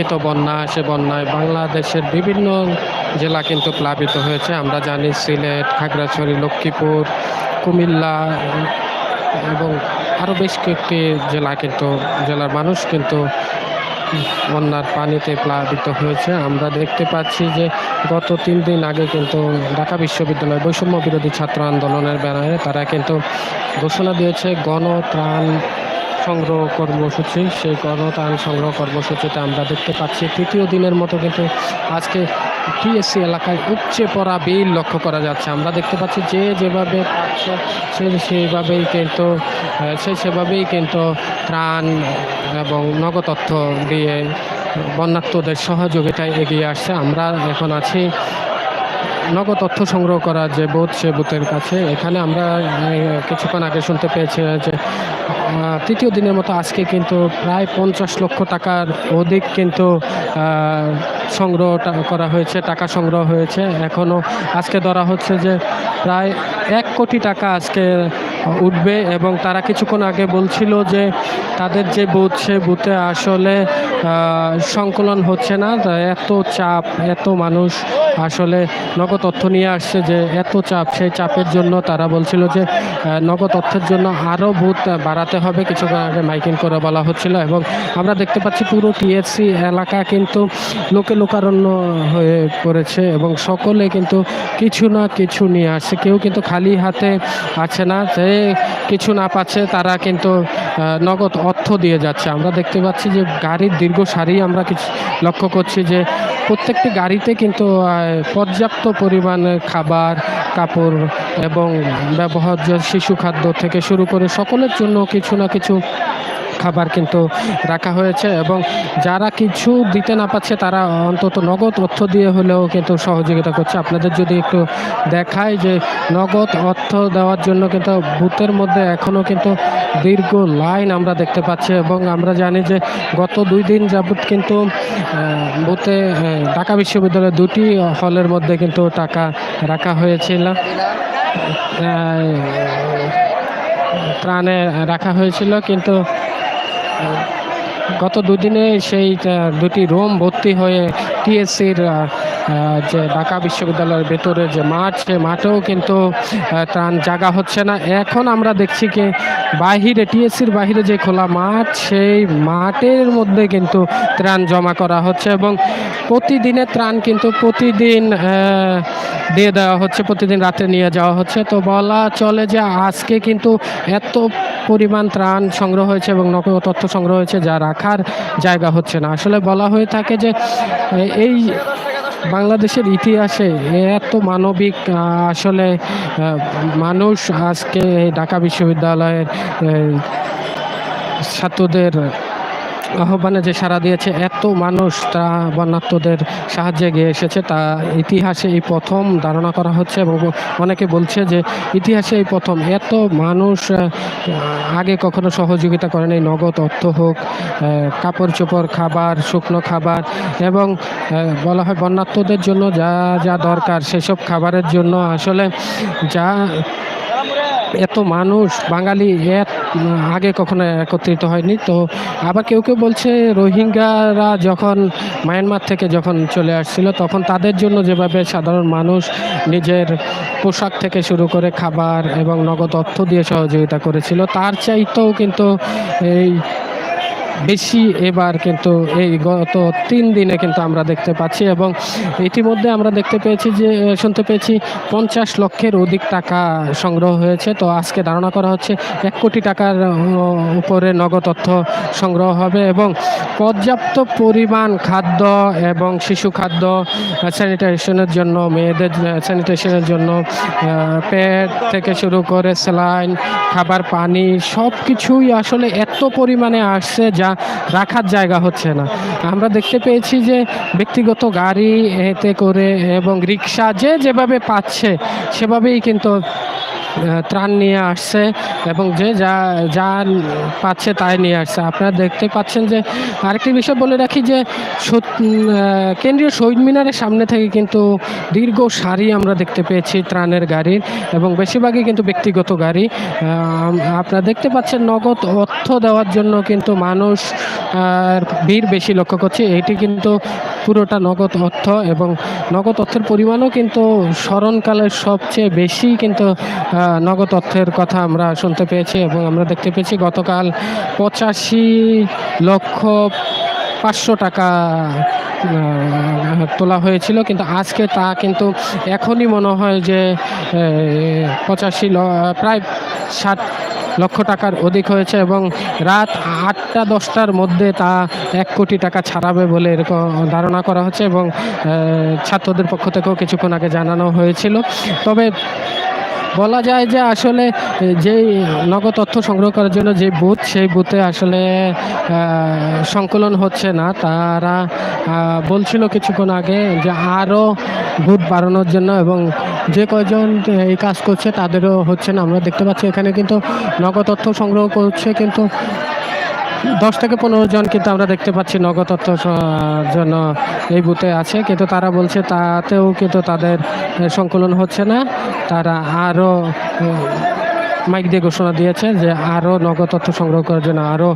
অনাকাঙ্ক্ষিত বন্যা, সে বন্যায় বাংলাদেশের বিভিন্ন জেলা কিন্তু প্লাবিত হয়েছে। আমরা জানি সিলেট, খাগড়াছড়ি, লক্ষ্মীপুর, কুমিল্লা এবং আরও বেশ কয়েকটি জেলা কিন্তু, জেলার মানুষ কিন্তু বন্যার পানিতে প্লাবিত হয়েছে। আমরা দেখতে পাচ্ছি যে গত তিন দিন আগে কিন্তু ঢাকা বিশ্ববিদ্যালয় বৈষম্য বিরোধী ছাত্র আন্দোলনের ব্যানারে তারা কিন্তু ঘোষণা দিয়েছে, গণত্রাণ সংগ্রহ কর্মসূচি, সেই গণত্রাণ সংগ্রহ কর্মসূচিতে আমরা দেখতে পাচ্ছি তৃতীয় দিনের মতো কিন্তু আজকে টিএসসি এলাকায় উপচে পড়া বিল লক্ষ্য করা যাচ্ছে। আমরা দেখতে পাচ্ছি যে যেভাবে পাচ্ছে সে সেইভাবেই কিন্তু, সে সেভাবেই কিন্তু ত্রাণ এবং নগদ তথ্য দিয়ে বন্যাত্মদের সহযোগিতায় এগিয়ে আসছে। আমরা এখন আছি নগদ তথ্য সংগ্রহ করা যে বুথ সে বুথের কাছে। এখানে আমরা কিছুক্ষণ আগে শুনতে পেয়েছি যে তৃতীয় দিনের মতো আজকে কিন্তু প্রায় পঞ্চাশ লক্ষ টাকার অধিক কিন্তু সংগ্রহ করা হয়েছে, টাকা সংগ্রহ হয়েছে। এখনও আজকে ধরা হচ্ছে যে প্রায় এক কোটি টাকা আজকে উঠবে এবং তারা কিছুক্ষণ আগে বলছিল যে তাদের যে বুথ সে বুথে আসলে সংকলন হচ্ছে না। এত চাপ, এত মানুষ আসলে নগদ তথ্য নিয়ে আসছে যে এত চাপ, সেই চাপের জন্য তারা বলছিল যে নগদ তথ্যের জন্য আরও বুথ বাড়াতে হবে, কিছু আগে মাইকিং করে বলা হচ্ছিল এবং আমরা দেখতে পাচ্ছি পুরো টিএসসি এলাকা কিন্তু লোকে লোকারণ্য হয়ে পড়েছে এবং সকলে কিন্তু কিছু না কিছু নিয়ে আসছে। কেউ কিন্তু খালি হাতে আছে না, যে কিছু না পাচ্ছে তারা কিন্তু নগদ অর্থ দিয়ে যাচ্ছে। আমরা দেখতে পাচ্ছি যে গাড়ির দীর্ঘ সারি আমরা কিছু লক্ষ্য করছি যে প্রত্যেকটি গাড়িতে কিন্তু পর্যাপ্ত পরিমাণে খাবার, কাপড় এবং ব্যবহার্য শিশু খাদ্য থেকে শুরু করে সকলের জন্য কিছু না কিছু খাবার কিন্তু রাখা হয়েছে এবং যারা কিছু দিতে না পারছে, তারা অন্তত নগদ অর্থ দিয়ে হলেও কিন্তু সহযোগিতা করছে। আপনাদের যদি একটু দেখায় যে নগদ অর্থ দেওয়ার জন্য কিন্তু বুথের মধ্যে এখনও কিন্তু দীর্ঘ লাইন আমরা দেখতে পাচ্ছি এবং আমরা জানি যে গত দুই দিন যাবৎ কিন্তু বুথে ঢাকা বিশ্ববিদ্যালয়ের দুটি হলের মধ্যে কিন্তু টাকা রাখা হয়েছিল। ত্রাণে রাখা হয়েছিল কিন্তু গত দুদিনে সেই দুটি রুম ভর্তি হয়ে টিএসসির যে ঢাকা বিশ্ববিদ্যালয়ের ভেতরে যে মাঠ, সে মাঠেও কিন্তু ত্রাণ জাগা হচ্ছে না। এখন আমরা দেখছি কি, বাহিরে, টিএসসির বাহিরে যে খোলা মাঠ, সেই মাঠের মধ্যে কিন্তু ত্রাণ জমা করা হচ্ছে এবং প্রতিদিনের ত্রাণ কিন্তু প্রতিদিন দিয়ে দেওয়া হচ্ছে, প্রতিদিন রাতে নিয়ে যাওয়া হচ্ছে। তো বলা চলে যে আজকে কিন্তু এত পরিমাণ ত্রাণ সংগ্রহ হয়েছে এবং নকল তথ্য সংগ্রহ হয়েছে যা রাখার জায়গা হচ্ছে না। আসলে বলা হয়ে থাকে যে এই বাংলাদেশের ইতিহাসে এত মানবিক আসলে মানুষ আজকে ঢাকা বিশ্ববিদ্যালয়ের ছাত্রদের আহ্বানে যে সাড়া দিয়েছে, এত মানুষ তা বন্যাত্মদের সাহায্যে গিয়ে এসেছে, তা ইতিহাসে এই প্রথম ধারণা করা হচ্ছে এবং অনেকে বলছে যে ইতিহাসে এই প্রথম। এত মানুষ আগে কখনো সহযোগিতা করেন এই নগদ অর্থ হোক কাপড় চোপড় খাবার, শুকনো খাবার এবং বলা হয় বন্যাত্মদের জন্য যা যা দরকার, সেসব খাবারের জন্য। আসলে যা এত মানুষ, বাঙালি আগে কখনো একত্রিত হয়নি। তো আবার কেউ কেউ বলছে রোহিঙ্গারা যখন মায়ানমার থেকে যখন চলে আসছিল, তখন তাদের জন্য যেভাবে সাধারণ মানুষ নিজের পোশাক থেকে শুরু করে খাবার এবং নগদ অর্থ দিয়ে সহযোগিতা করেছিল, তার চাইতেও কিন্তু এই বেশি এবার কিন্তু এই গত তিন দিনে কিন্তু আমরা দেখতে পাচ্ছি এবং ইতিমধ্যে আমরা দেখতে পেয়েছি যে শুনতে পেয়েছি পঞ্চাশ লক্ষের অধিক টাকা সংগ্রহ হয়েছে। তো আজকে ধারণা করা হচ্ছে এক কোটি টাকার উপরে নগদ তথ্য সংগ্রহ হবে এবং পর্যাপ্ত পরিমাণ খাদ্য এবং শিশু খাদ্য স্যানিটাইজেশনের জন্য, মেয়েদের স্যানিটেশনের জন্য পেট থেকে শুরু করে স্যালাইন, খাবার, পানি সব কিছুই আসলে এত পরিমাণে আসছে যা রাখার জায়গা হচ্ছে না। আমরা দেখতে পেয়েছি যে ব্যক্তিগত গাড়ি এতে করে এবং রিক্সা যে যেভাবে পাচ্ছে, সেভাবেই কিন্তু ত্রাণ নিয়ে আসছে এবং যে যা যা পাচ্ছে তাই নিয়ে আসছে। আপনারা দেখতে পাচ্ছেন যে আরেকটি বিষয় বলে রাখি যে কেন্দ্রীয় শহীদ মিনারের সামনে থেকে কিন্তু দীর্ঘ সারি আমরা দেখতে পেয়েছি ত্রাণের গাড়ির এবং বেশিরভাগই কিন্তু ব্যক্তিগত গাড়ি। আপনারা দেখতে পাচ্ছেন নগদ অর্থ দেওয়ার জন্য কিন্তু মানুষ ভিড় বেশি লক্ষ্য করছে। এটি কিন্তু পুরোটা নগদ অর্থ এবং নগদ অর্থের পরিমাণও কিন্তু স্মরণকালের সবচেয়ে বেশি কিন্তু নগদ অর্থের কথা আমরা শুনতে পেয়েছি এবং আমরা দেখতে পেয়েছি গতকাল পঁচাশি লক্ষ পাঁচশো টাকা তোলা হয়েছিল। কিন্তু আজকে তা কিন্তু এখনই মনে হয় যে পঁচাশি প্রায় ষাট লক্ষ টাকার অধিক হয়েছে এবং রাত আটটা, দশটার মধ্যে তা এক কোটি টাকা ছাড়াবে বলে এরকম ধারণা করা হচ্ছে এবং ছাত্রদের পক্ষ থেকেও কিছুক্ষণ আগে জানানো হয়েছিল। তবে বলা যায় যে আসলে যেই নগদ তথ্য সংগ্রহ করার জন্য যে বুথ, সেই বুথে আসলে সংকলন হচ্ছে না। তারা বলছিল কিছুক্ষণ আগে যে আরও বুথ বাড়ানোর জন্য এবং যে কয়জন এই কাজ করছে তাদেরও হচ্ছে না। আমরা দেখতে পাচ্ছি এখানে কিন্তু নগদ তথ্য সংগ্রহ করছে কিন্তু দশ থেকে পনেরো জন কিন্তু আমরা দেখতে পাচ্ছি নগদ তথ্য জন্য এই বুথে আছে। কিন্তু তারা বলছে তাতেও কিন্তু তাদের সংকলন হচ্ছে না। তারা আরও মাইক দিয়ে ঘোষণা দিয়েছে যে আরও নগদ তথ্য সংগ্রহ করার জন্য আরও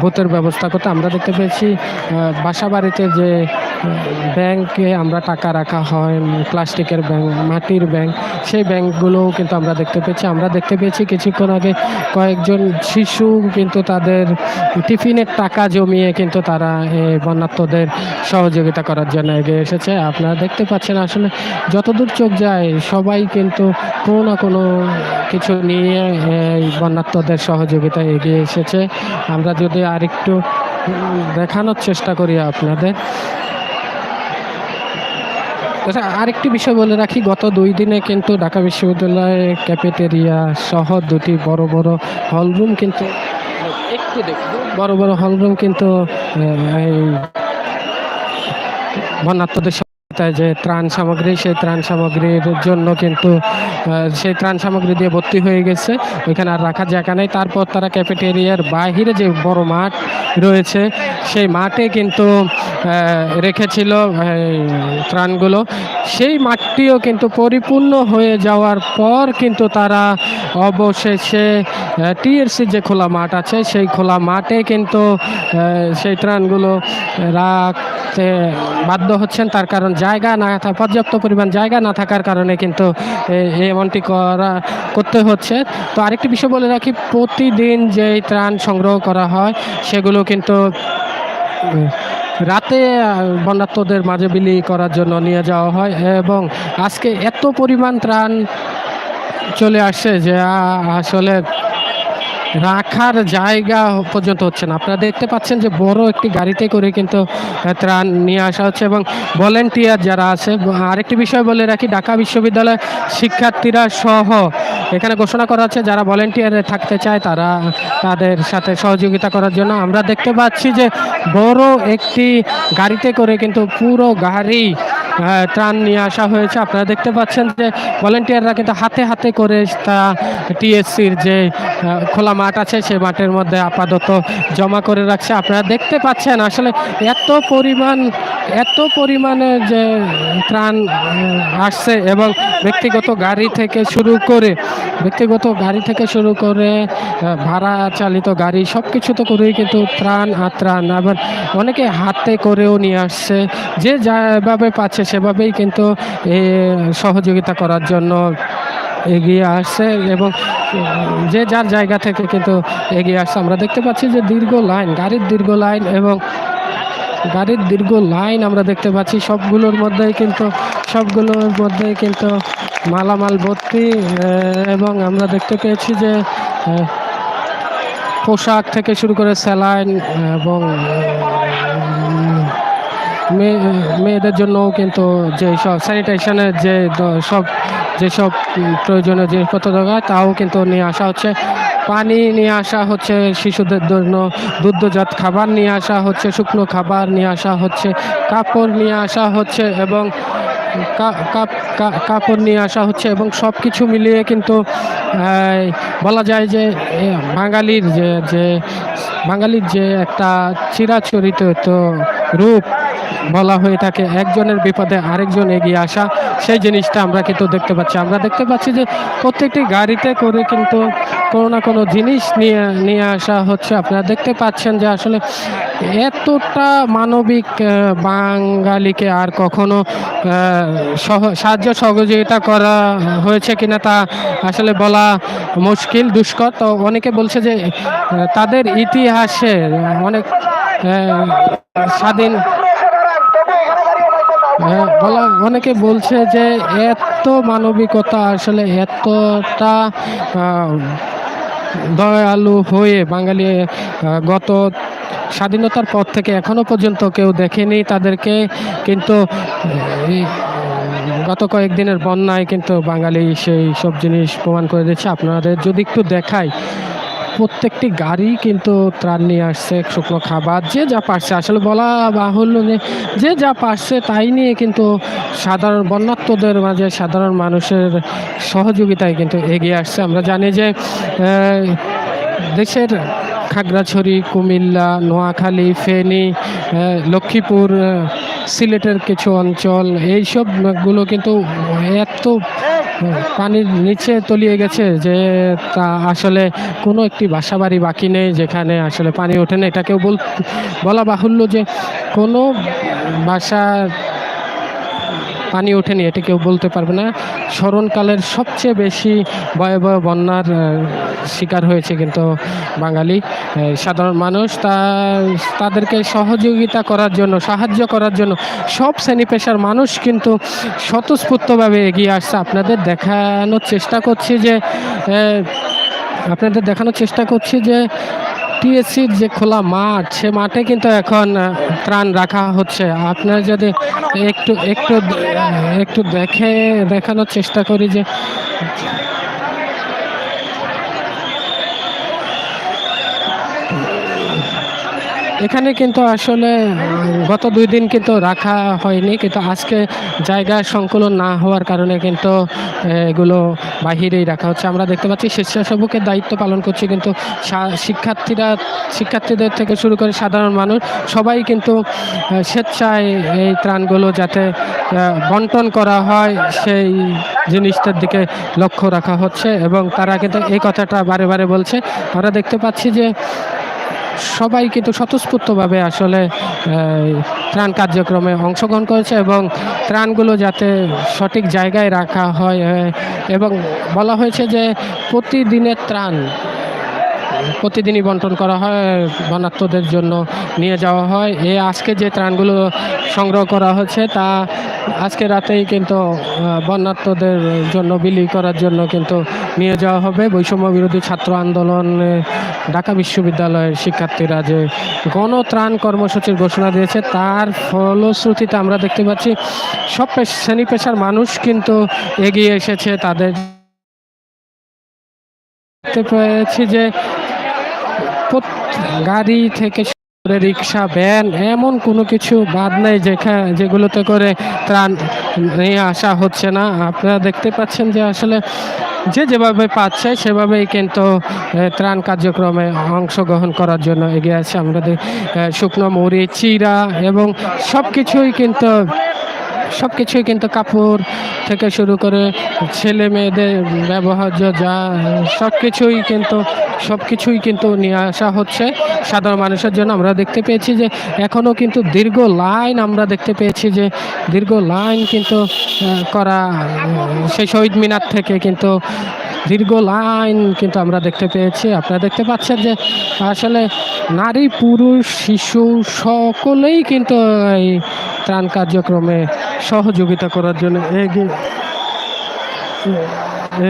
বুথের ব্যবস্থা করতে আমরা দেখতে পেয়েছি বাসা বাড়িতে যে ব্যাংকে আমরা টাকা রাখা হয় প্লাস্টিকের ব্যাংক, মাটির ব্যাংক, সেই ব্যাংকগুলোও কিন্তু আমরা দেখতে পেয়েছি। আমরা দেখতে পেয়েছি কিছুক্ষণ আগে কয়েকজন শিশু কিন্তু তাদের টিফিনের টাকা জমিয়ে কিন্তু তারা এই বন্যার্থদের সহযোগিতা করার জন্য এগিয়ে এসেছে। আপনারা দেখতে পাচ্ছেন আসলে যতদূর চোখ যায় সবাই কিন্তু কোনো না কোনো কিছু নিয়ে এই বন্যার্থদের সহযোগিতায় এগিয়ে এসেছে। আমরা যদি আরেকটু দেখানোর চেষ্টা করি আপনাদের। আচ্ছা আরেকটি বিষয় বলে রাখি, গত দুই দিনে কিন্তু ঢাকা বিশ্ববিদ্যালয়ের ক্যাফেটেরিয়া সহ দুটি বড় বড় হলরুম কিন্তু একটু বড় বড় হলরুম কিন্তু এই বন্যার্থদের সহায়তায় যে ত্রাণ সামগ্রী, সেই ত্রাণ সামগ্রীর জন্য কিন্তু সেই ত্রাণ সামগ্রী দিয়ে ভর্তি হয়ে গেছে। ওইখানে আর রাখার জায়গা নেই। তারপর তারা ক্যাফেটেরিয়ার বাহিরে যে বড় মাঠ রয়েছে, সেই মাঠে কিন্তু রেখেছিল ত্রাণগুলো। সেই মাঠটিও কিন্তু পরিপূর্ণ হয়ে যাওয়ার পর কিন্তু তারা অবশেষে টিএসসি যে খোলা মাঠ আছে, সেই খোলা মাঠে কিন্তু সেই ত্রাণগুলো রাখতে বাধ্য হচ্ছেন। তার কারণ জায়গা না পর্যাপ্ত পরিমাণ জায়গা না থাকার কারণে কিন্তু এমনটি করা, করতে হচ্ছে। তো আরেকটি বিষয় বলে রাখি, প্রতিদিন যেই ত্রাণ সংগ্রহ করা হয়, সেগুলো কিন্তু রাতে বন্যাত্মদের মাঝে বিলি করার জন্য নিয়ে যাওয়া হয় এবং আজকে এত পরিমাণ ত্রাণ চলে আসছে যে আসলে রাখার জায়গা পর্যন্ত হচ্ছে না। আপনারা দেখতে পাচ্ছেন যে বড় একটি গাড়িতে করে কিন্তু ত্রাণ নিয়ে আসা হচ্ছে এবং ভলেন্টিয়ার যারা আছে, আরেকটি বিষয় বলে রাখি, ঢাকা বিশ্ববিদ্যালয় শিক্ষার্থীরা সহ এখানে ঘোষণা করা হচ্ছে, যারা ভলেন্টিয়ারে থাকতে চায় তারা তাদের সাথে সহযোগিতা করার জন্য। আমরা দেখতে পাচ্ছি যে বড় একটি গাড়িতে করে কিন্তু পুরো গাড়ি ত্রাণ নিয়ে আসা হয়েছে। আপনারা দেখতে পাচ্ছেন যে ভলেন্টিয়াররা কিন্তু হাতে হাতে করে তা টিএসসির যে খোলা মাঠ আছে সেই মাঠের মধ্যে আপাতত জমা করে রাখছে। আপনারা দেখতে পাচ্ছেন আসলে এত পরিমাণ এত পরিমাণে যে ত্রাণ আসছে এবং ব্যক্তিগত গাড়ি থেকে শুরু করে, ব্যক্তিগত গাড়ি থেকে শুরু করে ভাড়া চালিত গাড়ি সব কিছুতে করেই কিন্তু ত্রাণ আর ত্রাণ আবার অনেকে হাতে করেও নিয়ে আসছে, যে যেভাবে পাচ্ছে সেভাবেই কিন্তু সহযোগিতা করার জন্য এগিয়ে আসছে এবং যে যার জায়গা থেকে কিন্তু এগিয়ে আসছে। আমরা দেখতে পাচ্ছি যে দীর্ঘ লাইন, গাড়ির দীর্ঘ লাইন এবং গাড়ির দীর্ঘ লাইন আমরা দেখতে পাচ্ছি। সবগুলোর মধ্যেই কিন্তু সবগুলোর মধ্যেই কিন্তু মালামাল ভর্তি এবং আমরা দেখতে পেয়েছি যে পোশাক থেকে শুরু করে স্যালাইন, এবং মেয়ে মেয়েদের জন্যও কিন্তু যে সব স্যানিটেশনের যে সব যেসব প্রয়োজনীয় জিনিসপত্র দরকার, তাও কিন্তু নিয়ে আসা হচ্ছে। পানি নিয়ে আসা হচ্ছে শিশুদের জন্য, দুগ্ধজাত খাবার নিয়ে আসা হচ্ছে, শুকনো খাবার নিয়ে আসা হচ্ছে, কাপড় নিয়ে আসা হচ্ছে এবং কাপড় নিয়ে আসা হচ্ছে এবং সব কিছু মিলিয়ে কিন্তু বলা যায় যে বাঙালির যে যে, বাঙালির যে একটা চিরাচরিত রূপ বলা হয়ে থাকে, একজনের বিপদে আরেকজন এগিয়ে আসা, সেই জিনিসটা আমরা কিন্তু দেখতে পাচ্ছি। আমরা দেখতে পাচ্ছি যে প্রত্যেকটি গাড়িতে করে কিন্তু কোনো না কোনো জিনিস নিয়ে নিয়ে আসা হচ্ছে। আপনারা দেখতে পাচ্ছেন যে আসলে এতটা মানবিক বাঙালিকে আর কখনো সহ- সাহায্য সহযোগিতা করা হয়েছে কিনা তা আসলে বলা মুশকিল, দুষ্কর। তো অনেকে বলছে যে তাদের ইতিহাসে অনেক স্বাধীন বলা, অনেকে বলছে যে এত মানবিকতা আসলে এতটা দয়ালু হয়ে বাঙালি গত স্বাধীনতার পর থেকে এখনও পর্যন্ত কেউ দেখেনি তাদেরকে, কিন্তু গত কয়েকদিনের বন্যায় কিন্তু বাঙালি সেই সব জিনিস প্রমাণ করে দিচ্ছে। আপনাদের যদি একটু দেখাই প্রত্যেকটি গাড়ি কিন্তু ত্রাণ নিয়ে আসছে, শুকনো খাবার, যে যা পারছে। আসলে বলা বাহুল্য যে যে যা পারছে তাই নিয়ে কিন্তু সাধারণ বন্যাত্মদের মাঝে সাধারণ মানুষের সহযোগিতায় কিন্তু এগিয়ে আসছে। আমরা জানি যে দেশের খাগড়াছড়ি, কুমিল্লা, নোয়াখালী, ফেনী লক্ষ্মীপুর সিলেটের কিছু অঞ্চল, এইসবগুলো কিন্তু এত পানির নিচে তলিয়ে গেছে যে তা আসলে কোনো একটি বাসা বাড়ি বাকি নেই যেখানে আসলে পানি ওঠে না। এটাকেও বল, বলা বাহুল্য যে কোনো বাসা পানি ওঠেনি, এটি কেউ বলতে পারবে না। স্মরণকালের সবচেয়ে বেশি ভয়াবহ বন্যার শিকার হয়েছে কিন্তু বাঙালি। সাধারণ মানুষ তা, তাদেরকে সহযোগিতা করার জন্য, সাহায্য করার জন্য সব শ্রেণি পেশার মানুষ কিন্তু স্বতঃস্ফূর্তভাবে এগিয়ে আসছে। আপনাদের দেখানোর চেষ্টা করছি যে আপনাদের দেখানোর চেষ্টা করছি যে টিএসসির যে খোলা মাঠ, সে মাঠে কিন্তু এখন ত্রাণ রাখা হচ্ছে। আপনারা যদি একটু একটু একটু দেখে দেখানোর চেষ্টা করি যে এখানে কিন্তু আসলে গত দুই দিন কিন্তু রাখা হয়নি, কিন্তু আজকে জায়গা সংকুলন না হওয়ার কারণে কিন্তু এগুলো বাহিরেই রাখা হচ্ছে। আমরা দেখতে পাচ্ছি স্বেচ্ছাসেবকের দায়িত্ব পালন করছে কিন্তু শিক্ষার্থীরা, শিক্ষার্থীদের থেকে শুরু করে সাধারণ মানুষ, সবাই কিন্তু স্বেচ্ছায় এই ত্রাণগুলো যাতে বন্টন করা হয়, সেই জিনিসটার দিকে লক্ষ্য রাখা হচ্ছে এবং তারা কিন্তু এই কথাটা বারে বারে বলছে। আমরা দেখতে পাচ্ছি যে সবাই কিন্তু স্বতঃস্ফূর্তভাবে আসলে ত্রাণ কার্যক্রমে অংশগ্রহণ করেছে এবং ত্রাণগুলো যাতে সঠিক জায়গায় রাখা হয় এবং বলা হয়েছে যে প্রতিদিনের ত্রাণ, প্রতিদিনই বন্টন করা হয় বন্যাত্মদের জন্য নিয়ে যাওয়া হয়। এ আজকে যে ত্রাণগুলো সংগ্রহ করা হচ্ছে তা আজকে রাতেই কিন্তু আহ, বন্যাত্মদের জন্য বিলি করার জন্য কিন্তু নিয়ে যাওয়া হবে। বৈষম্য বিরোধী ছাত্র আন্দোলনে ঢাকা বিশ্ববিদ্যালয়ের শিক্ষার্থীরা যে গণত্রাণ কর্মসূচির ঘোষণা দিয়েছে তার ফলশ্রুতিতে আমরা দেখতে পাচ্ছি সব শ্রেণি পেশার মানুষ কিন্তু এগিয়ে এসেছে তাদের। দেখতে পেয়েছি যে গাড়ি থেকে রিক্সা, ভ্যান, এমন কোনো কিছু বাদ নেই যেখানে যেগুলোতে করে ত্রাণ নিয়ে আসা হচ্ছে না। আপনারা দেখতে পাচ্ছেন যে আসলে যে যেভাবে পাচ্ছে, সেভাবেই কিন্তু ত্রাণ কার্যক্রমে অংশগ্রহণ করার জন্য এগিয়ে আছে আমাদের শুকনো মুড়ি চিরা এবং সব কিছুই কিন্তু সব কিছুই কিন্তু কাপড় থেকে শুরু করে ছেলে মেয়েদের ব্যবহার্য যা সব কিছুই কিন্তু সব কিছুই কিন্তু নিয়ে আসা হচ্ছে সাধারণ মানুষের জন্য। আমরা দেখতে পেয়েছি যে এখনও কিন্তু দীর্ঘ লাইন আমরা দেখতে পেয়েছি যে দীর্ঘ লাইন কিন্তু করা সেই শহীদ মিনার থেকে কিন্তু দীর্ঘ লাইন কিন্তু আমরা দেখতে পেয়েছি। আপনারা দেখতে পাচ্ছেন যে আসলে নারী, পুরুষ, শিশু সকলেই কিন্তু এই ত্রাণ কার্যক্রমে সহযোগিতা করার জন্য এগিয়ে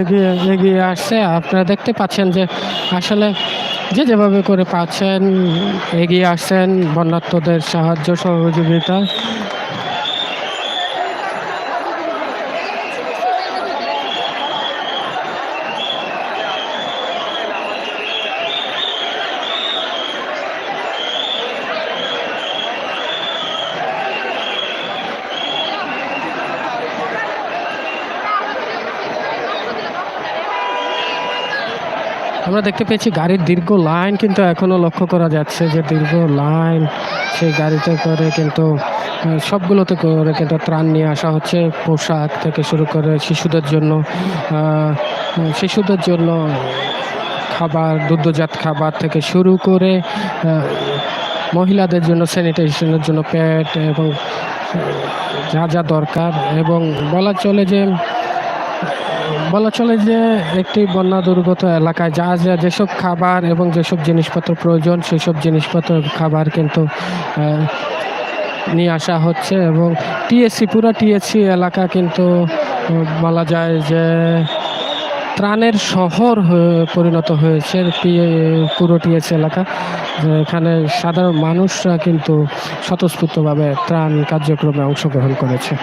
এগিয়ে এগিয়ে আসছে। আপনারা দেখতে পাচ্ছেন যে আসলে যে যেভাবে করে পাচ্ছেন, এগিয়ে আসছেন বন্যাত্মদের সাহায্য, সহযোগিতা। আমরা দেখতে পেয়েছি গাড়ির দীর্ঘ লাইন কিন্তু এখনও লক্ষ্য করা যাচ্ছে যে দীর্ঘ লাইন সেই গাড়িতে করে কিন্তু সবগুলোতে করে কিন্তু ত্রাণ নিয়ে আসা হচ্ছে। পোশাক থেকে শুরু করে শিশুদের জন্য শিশুদের জন্য খাবার, দুগ্ধজাত খাবার থেকে শুরু করে মহিলাদের জন্য স্যানিটাইজেশনের জন্য প্যাড এবং যা যা দরকার এবং বলা চলে যে বলা চলে যে একটি বন্যা দুর্গত এলাকায় যা যা যেসব খাবার এবং যেসব জিনিসপত্র প্রয়োজন, সেসব জিনিসপত্র খাবার কিন্তু নিয়ে আসা হচ্ছে এবং টিএসসি, পুরো টিএসসি এলাকা কিন্তু বলা যায় যে ত্রাণের শহর পরিণত হয়েছে পুরো টিএসসি এলাকা। এখানে সাধারণ মানুষরা কিন্তু স্বতঃস্ফূর্তভাবে ত্রাণ কার্যক্রমে অংশগ্রহণ করেছে।